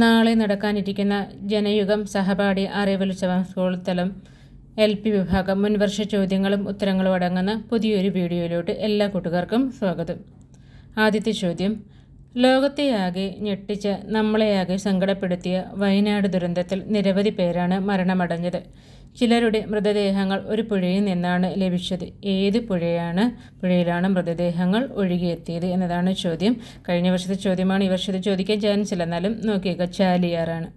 നാളെ നടക്കാനിരിക്കുന്ന ജനയുഗം സഹപാഠി അറിവുത്സവം സ്കൂൾ തലം എൽ പി വിഭാഗം മുൻവർഷ ചോദ്യങ്ങളും ഉത്തരങ്ങളും അടങ്ങുന്ന പുതിയൊരു വീഡിയോയിലോട്ട് എല്ലാ കൂട്ടുകാർക്കും സ്വാഗതം. ആദ്യത്തെ ചോദ്യം ലോകത്തെയാകെ ഞെട്ടിച്ച് നമ്മളെയാകെ സങ്കടപ്പെടുത്തിയ വയനാട് ദുരന്തത്തിൽ നിരവധി പേരാണ് മരണമടഞ്ഞത്. ചിലരുടെ മൃതദേഹങ്ങൾ ഒരു പുഴയിൽ നിന്നാണ് ലഭിച്ചത്. ഏത് പുഴയാണ് പുഴയിലാണ് മൃതദേഹങ്ങൾ ഒഴുകിയെത്തിയത് എന്നതാണ് ചോദ്യം. കഴിഞ്ഞ വർഷത്തെ ചോദ്യമാണ് ഈ വർഷത്തെ ചോദിക്കാൻ ചാൻസ് ഇല്ല. എന്നാലും ചാലിയാറാണ്.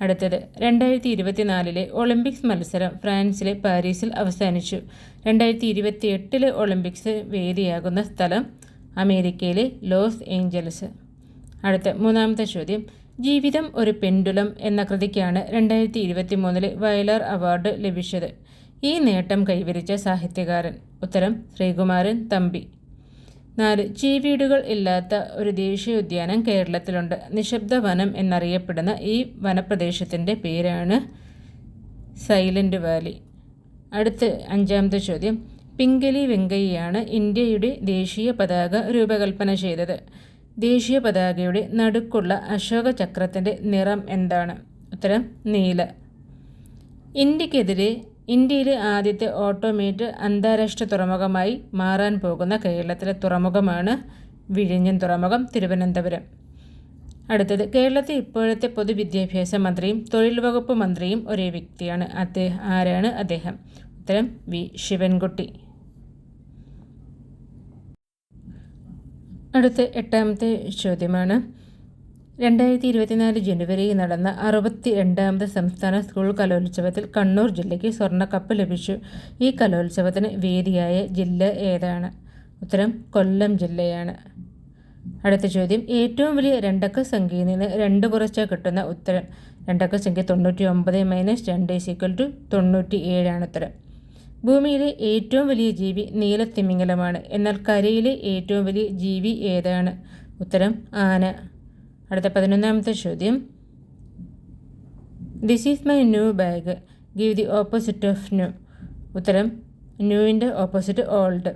അടുത്തത് രണ്ടായിരത്തി ഇരുപത്തിനാലിലെ ഒളിമ്പിക്സ് മത്സരം ഫ്രാൻസിലെ പാരീസിൽ അവസാനിച്ചു. രണ്ടായിരത്തി ഇരുപത്തി എട്ടിലെ ഒളിമ്പിക്സ് വേദിയാകുന്ന സ്ഥലം അമേരിക്കയിലെ ലോസ് ഏഞ്ചൽസ് അടുത്ത മൂന്നാമത്തെ ചോദ്യം ജീവിതം ഒരു പെൻഡുലം എന്ന കൃതിക്കാണ് രണ്ടായിരത്തി ഇരുപത്തി മൂന്നിലെ വയലാർ അവാർഡ് ലഭിച്ചത്. ഈ നേട്ടം കൈവരിച്ച സാഹിത്യകാരൻ. ഉത്തരം ശ്രീകുമാരൻ തമ്പി. നാല് ചീവീടുകൾ ഇല്ലാത്ത ഒരു ദേശീയോദ്യാനം കേരളത്തിലുണ്ട്. നിശബ്ദ വനം എന്നറിയപ്പെടുന്ന ഈ വനപ്രദേശത്തിന്റെ പേരാണ് സൈലന്റ് വാലി. അടുത്ത അഞ്ചാമത്തെ ചോദ്യം. പിങ്കലി വെങ്കയ്യാണ് ഇന്ത്യയുടെ ദേശീയ പതാക രൂപകൽപ്പന ചെയ്തത്. ദേശീയ പതാകയുടെ നടുക്കുള്ള അശോക ചക്രത്തിന്റെ നിറം എന്താണ്? ഉത്തരം നീല. ഇന്ത്യക്കെതിരെ ഇന്ത്യയിലെ ആദ്യത്തെ ഓട്ടോമേറ്റ് അന്താരാഷ്ട്ര തുറമുഖമായി മാറാൻ പോകുന്ന കേരളത്തിലെ തുറമുഖമാണ് വിഴിഞ്ഞൻ തുറമുഖം തിരുവനന്തപുരം. അടുത്തത് കേരളത്തെ ഇപ്പോഴത്തെ പൊതുവിദ്യാഭ്യാസ മന്ത്രിയും തൊഴിൽ വകുപ്പ് മന്ത്രിയും ഒരേ വ്യക്തിയാണ്. അദ്ദേഹം ആരാണ്? അദ്ദേഹം. ഉത്തരം വി. ശിവൻകുട്ടി. അടുത്ത എട്ടാമത്തെ ചോദ്യമാണ്. രണ്ടായിരത്തി ഇരുപത്തിനാല് ജനുവരിയിൽ നടന്ന അറുപത്തി രണ്ടാമത് സംസ്ഥാന സ്കൂൾ കലോത്സവത്തിൽ കണ്ണൂർ ജില്ലയ്ക്ക് സ്വർണക്കപ്പ് ലഭിച്ചു. ഈ കലോത്സവത്തിന് വേദിയായ ജില്ല ഏതാണ്? ഉത്തരം കൊല്ലം ജില്ലയാണ്. അടുത്ത ചോദ്യം ഏറ്റവും വലിയ രണ്ടക്ക സംഖ്യയിൽ നിന്ന് രണ്ട് കുറച്ച കിട്ടുന്ന ഉത്തരം. രണ്ടക്ക സംഖ്യ തൊണ്ണൂറ്റി ഒമ്പത് മൈനസ് രണ്ട് ഈക്വൽ ടു തൊണ്ണൂറ്റി ഏഴാണ് ഉത്തരം. ഭൂമിയിലെ ഏറ്റവും വലിയ ജീവി നീലത്തിമിംഗലമാണ്. എന്നാൽ കരയിലെ ഏറ്റവും വലിയ ജീവി ഏതാണ്? ഉത്തരം ആന. അടുത്ത പതിനൊന്നാമത്തെ ചോദ്യം. This is my new bag give the opposite of new ഉത്തരം ന്യൂവിന്റെ ഓപ്പോസിറ്റ് ഓൾഡ്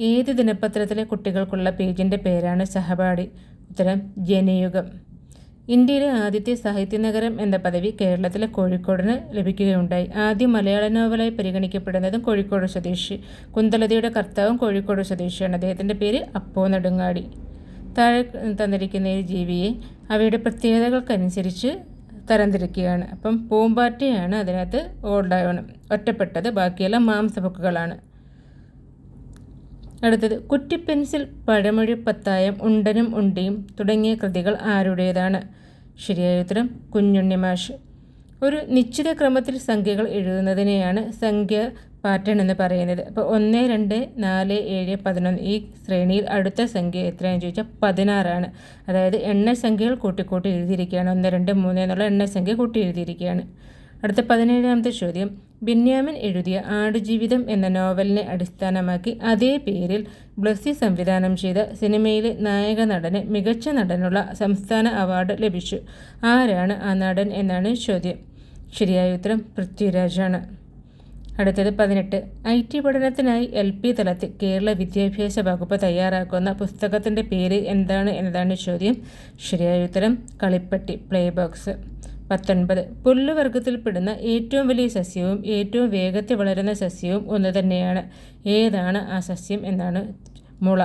ഏത് ദിനപത്രത്തിലെ കുട്ടികൾക്കുള്ള പേജിന്റെ പേരാണ് സഹപാഠി? ഉത്തരം ജനയുഗം. ഇന്ത്യയിലെ ആദ്യത്തെ സാഹിത്യനഗരം എന്ന പദവി കേരളത്തിലെ കോഴിക്കോടിന് ലഭിക്കുകയുണ്ടായി. ആദ്യ മലയാള നോവലായി പരിഗണിക്കപ്പെടുന്നതും കോഴിക്കോട് സ്വദേശി കുന്തലതയുടെ കർത്താവും കോഴിക്കോട് സ്വദേശിയാണ്. അദ്ദേഹത്തിന്റെ പേര് അപ്പോ നെടുങ്ങാടി. താഴെ തന്നിരിക്കുന്ന ഈ ജീവിയെ അവയുടെ പ്രത്യേകതകൾക്കനുസരിച്ച് തരംതിരിക്കുകയാണ്. അപ്പം പൂമ്പാറ്റയാണ് അതിനകത്ത് ഓൾഡായവണം ഒറ്റപ്പെട്ടത്. ബാക്കിയെല്ലാം മാംസബുക്കുകളാണ് അടുത്തത് കുറ്റിപ്പെൻസിൽ പഴമൊഴി പത്തായം ഉണ്ടനും ഉണ്ടിയും തുടങ്ങിയ കൃതികൾ ആരുടേതാണ്? ശരിയായ ഉത്തരം കുഞ്ഞുണ്ണി മാഷ്. ഒരു നിശ്ചിത ക്രമത്തിൽ സംഖ്യകൾ എഴുതുന്നതിനെയാണ് സംഖ്യ പാറ്റേൺ എന്ന് പറയുന്നത്. അപ്പോൾ ഒന്ന് രണ്ട് നാല് ഏഴ് പതിനൊന്ന് ഈ ശ്രേണിയിൽ അടുത്ത സംഖ്യ എത്രയാണെന്ന് ചോദിച്ചാൽ പതിനാറാണ്. അതായത് എണ്ണ സംഖ്യകൾ കൂട്ടിക്കൂട്ടി എഴുതിയിരിക്കുകയാണ്. ഒന്ന് രണ്ട് മൂന്ന് എന്നുള്ള എണ്ണ സംഖ്യ കൂട്ടി എഴുതിയിരിക്കുകയാണ്. അടുത്ത പതിനേഴാമത്തെ ചോദ്യം. ബെന്യാമിൻ എഴുതിയ ആടുജീവിതം എന്ന നോവലിനെ അടിസ്ഥാനമാക്കി അതേ പേരിൽ ബ്ലസ്സി സംവിധാനം ചെയ്ത സിനിമയിലെ നായക നടന് മികച്ച നടനുള്ള സംസ്ഥാന അവാർഡ് ലഭിച്ചു. ആരാണ് ആ നടൻ എന്നാണ് ചോദ്യം. ശരിയായ ഉത്തരം പൃഥ്വിരാജാണ്. അടുത്തത് പതിനെട്ട്. ഐ ടി പഠനത്തിനായി എൽ പി തലത്തിൽ കേരള വിദ്യാഭ്യാസ വകുപ്പ് തയ്യാറാക്കുന്ന പുസ്തകത്തിന്റെ പേര് എന്താണ് എന്നതാണ് ചോദ്യം. ശരിയായ ഉത്തരം കളിപ്പട്ടി പ്ലേ ബോക്സ്. പത്തൊൻപത്. പുല്ലുവർഗത്തിൽപ്പെടുന്ന ഏറ്റവും വലിയ സസ്യവും ഏറ്റവും വേഗത്തിൽ വളരുന്ന സസ്യവും ഒന്ന് തന്നെയാണ്. ഏതാണ് ആ സസ്യം എന്നാണ് മുള.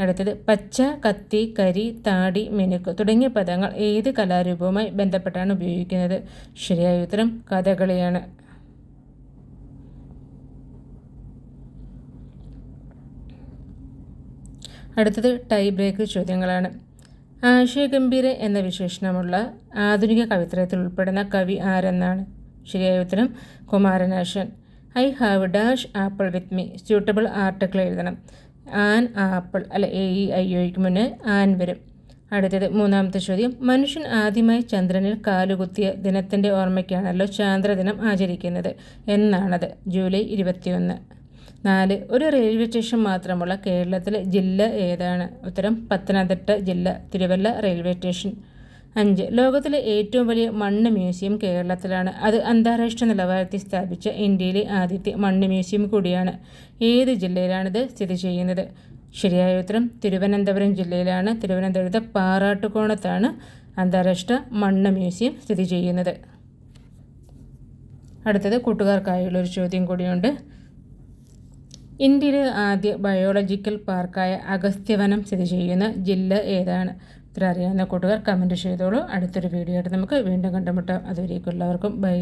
അടുത്തത് പച്ച കത്തി കരി താടി മിനുക്ക് തുടങ്ങിയ പദങ്ങൾ ഏത് കലാരൂപവുമായി ബന്ധപ്പെട്ടാണ് ഉപയോഗിക്കുന്നത്? ശരിയായ ഉത്തരം കഥകളിയാണ്. അടുത്തത് ടൈ ബ്രേക്ക് ചോദ്യങ്ങളാണ്. ആശയഗംഭീര എന്ന വിശേഷണമുള്ള ആധുനിക കവിത്രയത്തിൽ ഉൾപ്പെടുന്ന കവി ആരെന്നാണ്? ശരിയായ ഉത്തരം Kumaranasan I have dash apple with me. Suitable article എഴുതണം. ആൻ ആപ്പിൾ അല്ല എ ഇ ഐ ഒയ്ക്ക് മുന്നേ ആൻ വരും. അടുത്തത് മൂന്നാമത്തെ ചോദ്യം. മനുഷ്യൻ ആദ്യമായി ചന്ദ്രനിൽ കാലുകുത്തിയ ദിനത്തിന്റെ ഓർമ്മയ്ക്കാണല്ലോ ചാന്ദ്രദിനം ആചരിക്കുന്നത്. എന്നാണത്. ജൂലൈ ഇരുപത്തിയൊന്ന്. നാല് ഒരു റെയിൽവേ സ്റ്റേഷൻ മാത്രമുള്ള കേരളത്തിലെ ജില്ല ഏതാണ്? ഉത്തരം പത്തനംതിട്ട ജില്ല തിരുവല്ല റെയിൽവേ സ്റ്റേഷൻ. അഞ്ച്. ലോകത്തിലെ ഏറ്റവും വലിയ മണ്ണ് മ്യൂസിയം കേരളത്തിലാണ്. അത് അന്താരാഷ്ട്ര നിലവാരത്തിൽ സ്ഥാപിച്ച ഇന്ത്യയിലെ ആദ്യത്തെ മണ്ണ് മ്യൂസിയം കൂടിയാണ്. ഏത് ജില്ലയിലാണിത് സ്ഥിതി ചെയ്യുന്നത്? ശരിയായ ഉത്തരം തിരുവനന്തപുരം ജില്ലയിലാണ്. തിരുവനന്തപുരത്തെ പാറാട്ടുകോണത്താണ് അന്താരാഷ്ട്ര മണ്ണ് മ്യൂസിയം സ്ഥിതി ചെയ്യുന്നത്. അടുത്തത് കൂട്ടുകാർക്കായുള്ളൊരു ചോദ്യം കൂടിയുണ്ട്. ഇന്ത്യയിലെ ആദ്യ ബയോളജിക്കൽ പാർക്കായ അഗസ്ത്യവനം സ്ഥിതി ചെയ്യുന്ന ജില്ല ഏതാണ്? ഇത്ര അറിയാവുന്ന കൂട്ടുകാർ കമന്റ് ചെയ്തോളൂ. അടുത്തൊരു വീഡിയോ ആയിട്ട് നമുക്ക് വീണ്ടും കണ്ടുമുട്ടാം. അതുവരേക്കും എല്ലാവർക്കും. ബൈ